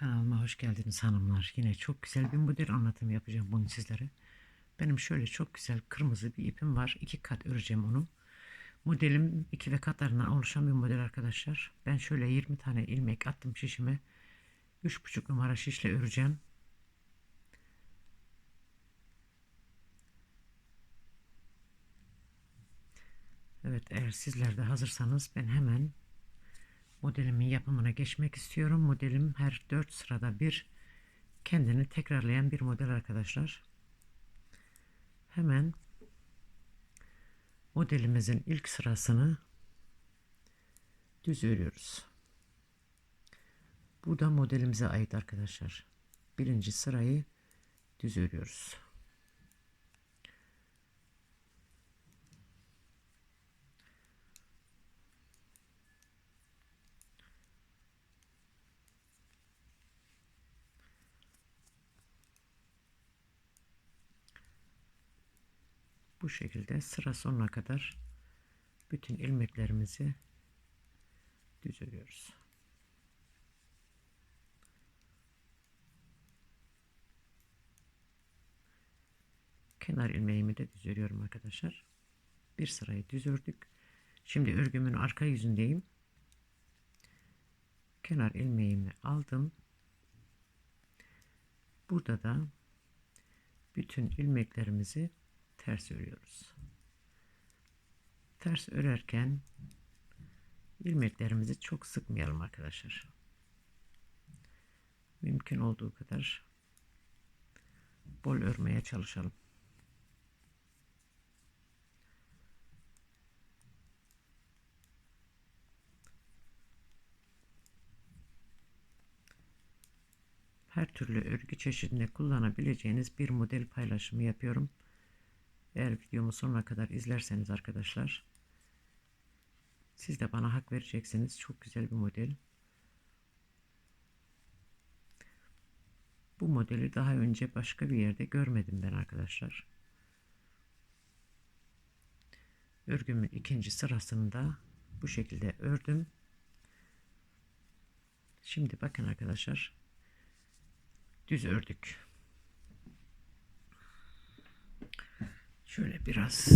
Kanalıma hoş geldiniz hanımlar. Yine çok güzel bir model anlatımı yapacağım bunu sizlere. Benim şöyle çok güzel kırmızı bir ipim var. İki kat öreceğim onu. Modelim iki ve katlarından oluşan bir model arkadaşlar. Ben şöyle 20 tane ilmek attım şişime. 3,5 numara şişle öreceğim. Evet eğer sizler de hazırsanız ben hemen modelimin yapımına geçmek istiyorum. Modelim her 4 sırada bir kendini tekrarlayan bir model arkadaşlar. Hemen modelimizin ilk sırasını düz örüyoruz. Bu da modelimize ait arkadaşlar. Birinci sırayı düz örüyoruz. Şekilde sıra sonuna kadar bütün ilmeklerimizi düz örüyoruz. Kenar ilmeğimi de düz örüyorum arkadaşlar. Bir sırayı düz ördük. Şimdi örgümün arka yüzündeyim. Kenar ilmeğimi aldım. Burada da bütün ilmeklerimizi ters örüyoruz. Ters örerken ilmeklerimizi çok sıkmayalım arkadaşlar. Mümkün olduğu kadar bol örmeye çalışalım. her türlü örgü çeşidinde kullanabileceğiniz bir model paylaşımı yapıyorum. Eğer videomu sonuna kadar izlerseniz arkadaşlar siz de bana hak vereceksiniz. Çok güzel bir model. Bu modeli daha önce başka bir yerde görmedim ben arkadaşlar. Örgümün ikinci sırasında bu şekilde ördüm. Şimdi bakın arkadaşlar düz ördük. Şöyle biraz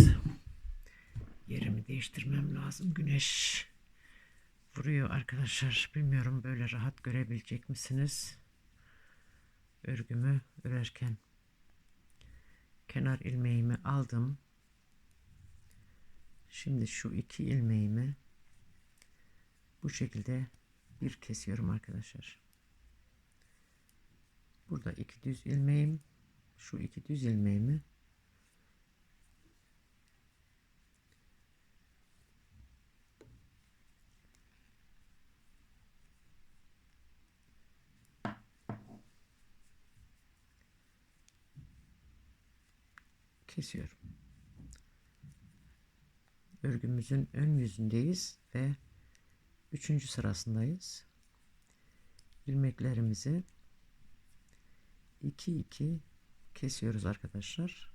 yerimi değiştirmem lazım. Güneş vuruyor arkadaşlar. Bilmiyorum böyle rahat görebilecek misiniz? Örgümü örerken kenar ilmeğimi aldım. Şimdi şu iki ilmeğimi bu şekilde bir kesiyorum arkadaşlar. Burada iki düz ilmeğim, şu iki düz ilmeğimi kesiyorum. Örgümüzün ön yüzündeyiz ve üçüncü sırasındayız. ilmeklerimizi 2 2 kesiyoruz arkadaşlar.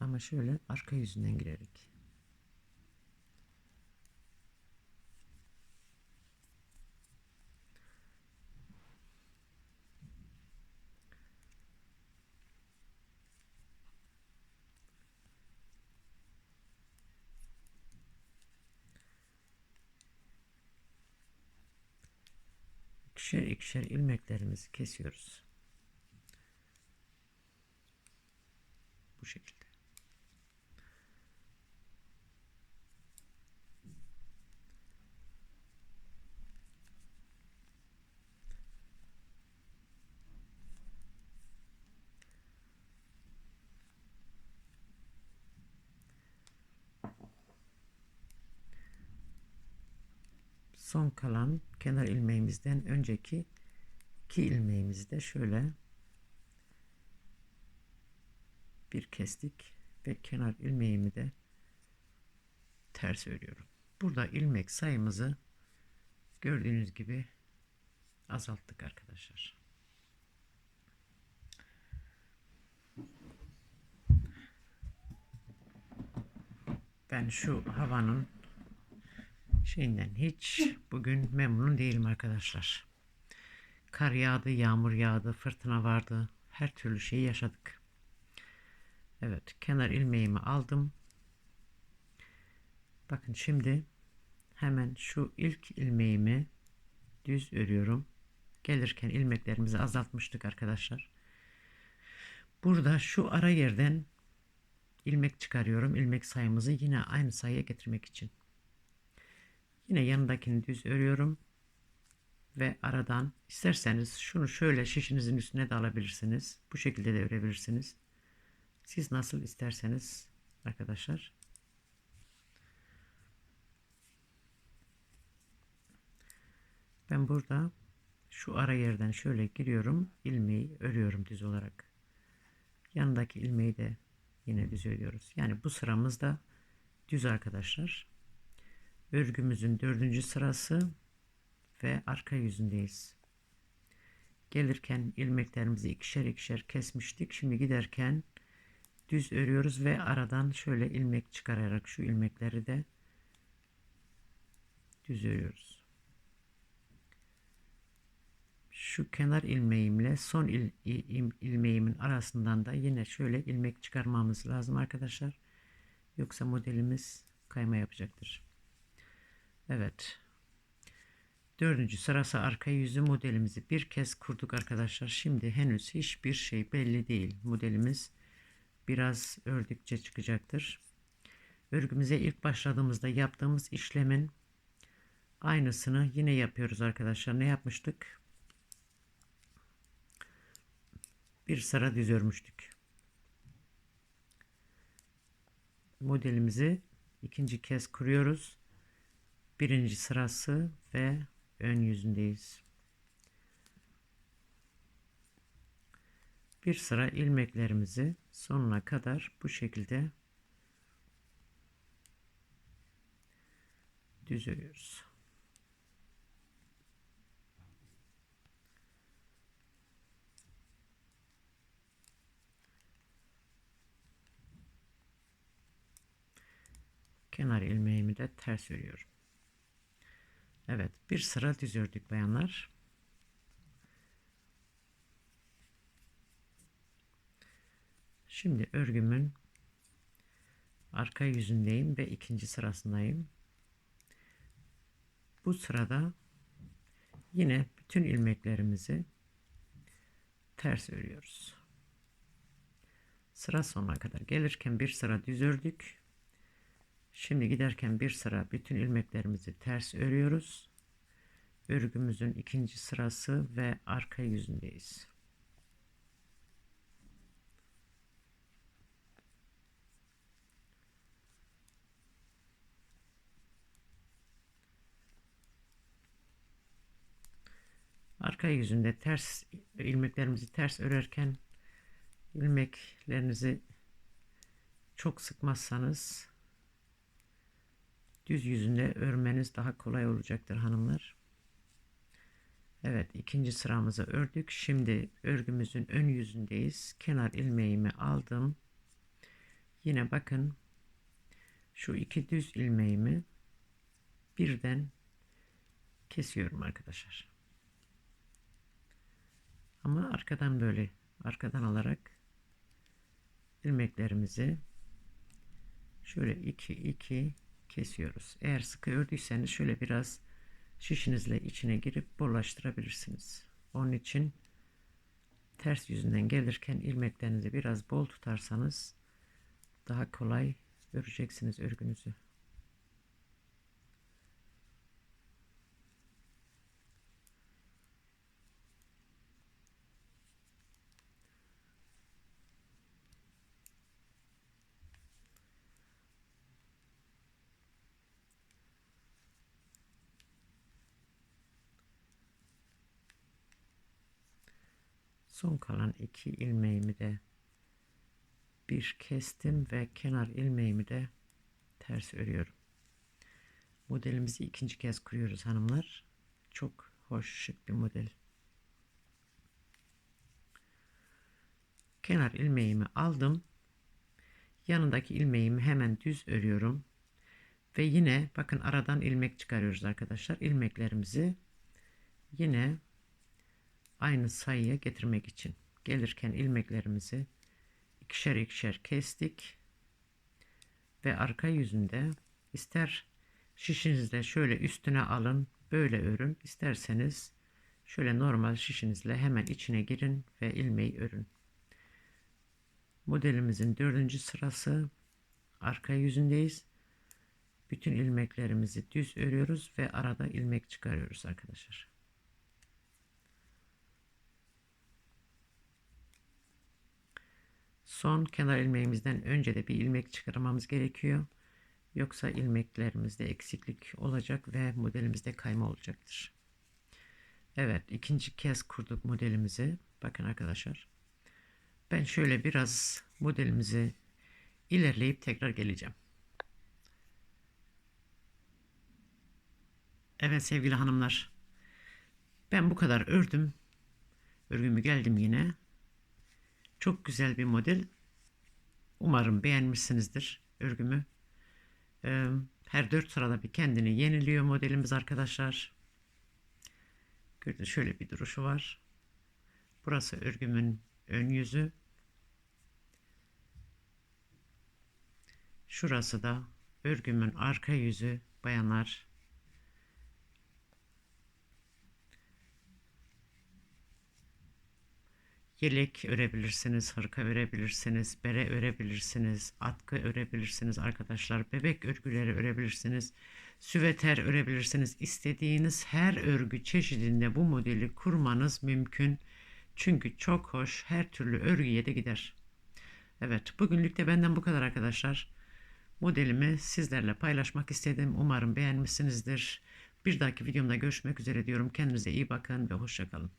Ama şöyle arka yüzünden girerek. İkişer ikişer ilmeklerimizi kesiyoruz. Bu şekilde. Son kalan kenar ilmeğimizden önceki iki ilmeğimizi de şöyle bir kestik ve kenar ilmeğimi de ters örüyorum. Burada ilmek sayımızı gördüğünüz gibi azalttık arkadaşlar. Ben şu havanın şeyinden hiç bugün memnun değilim arkadaşlar. Kar yağdı, yağmur yağdı, fırtına vardı. Her türlü şeyi yaşadık. Evet, kenar ilmeğimi aldım. Bakın şimdi hemen şu ilk ilmeğimi düz örüyorum. Gelirken ilmeklerimizi azaltmıştık arkadaşlar. Burada şu ara yerden ilmek çıkarıyorum. İlmek sayımızı yine aynı sayıya getirmek için. Yine yanındakini düz örüyorum. Ve aradan isterseniz şunu şöyle şişinizin üstüne de alabilirsiniz. Bu şekilde de örebilirsiniz. Siz nasıl isterseniz arkadaşlar. Ben burada şu ara yerden şöyle giriyorum. ilmeği örüyorum düz olarak. Yanındaki ilmeği de yine düz örüyoruz. Yani bu sıramızda düz arkadaşlar. Örgümüzün dördüncü sırası ve arka yüzündeyiz. Gelirken ilmeklerimizi ikişer ikişer kesmiştik. Şimdi giderken düz örüyoruz ve aradan şöyle ilmek çıkararak şu ilmekleri de düz örüyoruz. Şu kenar ilmeğimle son il, il, ilmeğimin arasından da yine şöyle ilmek çıkarmamız lazım arkadaşlar. Yoksa modelimiz kayma yapacaktır. Evet. Dördüncü sırası arka yüzü modelimizi bir kez kurduk arkadaşlar. Şimdi henüz hiçbir şey belli değil. Modelimiz biraz ördükçe çıkacaktır. Örgümüze ilk başladığımızda yaptığımız işlemin aynısını yine yapıyoruz arkadaşlar. Ne yapmıştık? Bir sıra düz örmüştük. Modelimizi ikinci kez kuruyoruz. Birinci sırası ve ön yüzündeyiz. Bir sıra ilmeklerimizi sonuna kadar bu şekilde düz örüyoruz. Kenar ilmeğimi de ters örüyorum. Evet bir sıra düz ördük bayanlar. Şimdi örgümün arka yüzündeyim ve ikinci sırasındayım. Bu sırada yine bütün ilmeklerimizi ters örüyoruz. Sıra sonuna kadar gelirken bir sıra düz ördük. Şimdi giderken bir sıra bütün ilmeklerimizi ters örüyoruz. Örgümüzün ikinci sırası ve arka yüzündeyiz. Arka yüzünde ters ilmeklerimizi ters örerken ilmeklerinizi çok sıkmazsanız düz yüzünde örmeniz daha kolay olacaktır hanımlar. Evet ikinci sıramızı ördük. Şimdi örgümüzün ön yüzündeyiz. Kenar ilmeğimi aldım. Yine bakın şu iki düz ilmeğimi birden kesiyorum arkadaşlar. Ama arkadan böyle arkadan alarak ilmeklerimizi şöyle iki iki kesiyoruz. Eğer sıkı ördüyseniz şöyle biraz şişinizle içine girip bollaştırabilirsiniz. Onun için ters yüzünden gelirken ilmeklerinizi biraz bol tutarsanız daha kolay öreceksiniz örgünüzü. Son kalan iki ilmeğimi de bir kestim ve kenar ilmeğimi de ters örüyorum. Modelimizi ikinci kez kuruyoruz hanımlar. Çok hoş şık bir model. Kenar ilmeğimi aldım. Yanındaki ilmeğimi hemen düz örüyorum. Ve yine bakın aradan ilmek çıkarıyoruz arkadaşlar. İlmeklerimizi yine aynı sayıya getirmek için. Gelirken ilmeklerimizi ikişer ikişer kestik ve arka yüzünde ister şişinizle şöyle üstüne alın böyle örün isterseniz şöyle normal şişinizle hemen içine girin ve ilmeği örün. Modelimizin dördüncü sırası arka yüzündeyiz. Bütün ilmeklerimizi düz örüyoruz ve arada ilmek çıkarıyoruz arkadaşlar. Son kenar ilmeğimizden önce de bir ilmek çıkarmamız gerekiyor. Yoksa ilmeklerimizde eksiklik olacak ve modelimizde kayma olacaktır. Evet ikinci kez kurduk modelimizi. Bakın arkadaşlar. Ben şöyle biraz modelimizi ilerleyip tekrar geleceğim. Evet sevgili hanımlar. Ben bu kadar ördüm. Örgümü geldim yine. Çok güzel bir model. Umarım beğenmişsinizdir örgümü. Ee, her dört sırada bir kendini yeniliyor modelimiz arkadaşlar. Gördüğünüz şöyle bir duruşu var. Burası örgümün ön yüzü. Şurası da örgümün arka yüzü bayanlar. Yelek örebilirsiniz, hırka örebilirsiniz, bere örebilirsiniz, atkı örebilirsiniz arkadaşlar. Bebek örgüleri örebilirsiniz, süveter örebilirsiniz. İstediğiniz her örgü çeşidinde bu modeli kurmanız mümkün. Çünkü çok hoş, her türlü örgüye de gider. Evet, bugünlük de benden bu kadar arkadaşlar. Modelimi sizlerle paylaşmak istedim. Umarım beğenmişsinizdir. Bir dahaki videomda görüşmek üzere diyorum. Kendinize iyi bakın ve hoşçakalın.